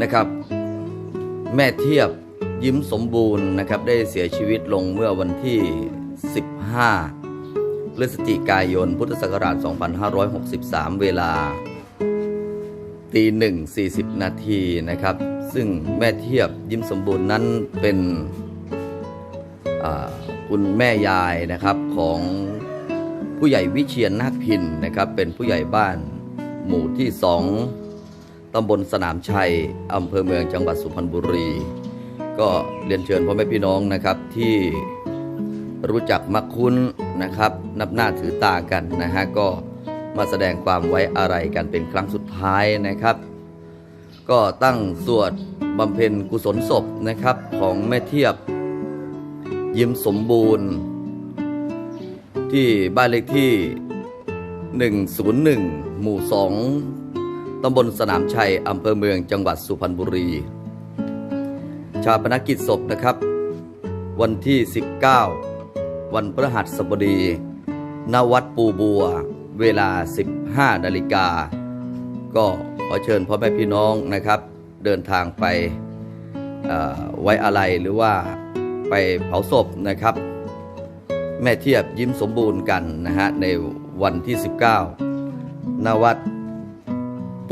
นะครับ แม่เทียบยิ้มสมบูรณ์นะครับ ได้เสียชีวิตลงเมื่อวันที่ 15 พฤศจิกายน พุทธศักราช 2563 เวลาตีหนึ่ง40นาทีนะครับ ซึ่งแม่เทียบยิ้มสมบูรณ์นั้นเป็นคุณแม่ยายนะครับของผู้ใหญ่วิเชียนนาคพินนะครับ เป็นผู้ใหญ่บ้านหมู่ที่สอง ตำบลสนามชัยอำเภอเมืองจังหวัดสุพรรณบุรี ก็เรียนเชิญพ่อแม่พี่น้องนะครับที่รู้จักมักคุ้นนะครับนับหน้าถือตากันนะฮะก็มาแสดงความไว้อาลัยกันเป็นครั้งสุดท้ายนะครับ ก็ตั้งสวดบำเพ็ญกุศลศพนะครับของแม่เทียบยิ้มสมบูรณ์ ที่บ้านเลขที่ 101 หมู่ 2 ตำบลสนามชัย อำเภอเมืองจังหวัดสุพรรณบุรี ชาปนกิจศพนะครับ วันที่ 19 วันพฤหัสบดีณวัดปูบัว เวลา 15 นาฬิกา ก็ขอเชิญพ่อแม่พี่น้องนะครับ เดินทางไปไว้อะไรหรือว่าไปเผาศพนะครับ แม่เทียบยิ้มสมบูรณ์กันนะฮะในวันที่ 19ณวัด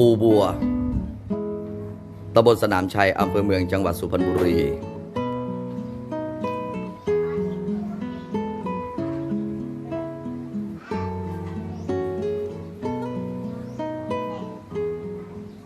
ปูบัวตำบลสนามชัยอำเภอเมืองจังหวัดสุพรรณบุรี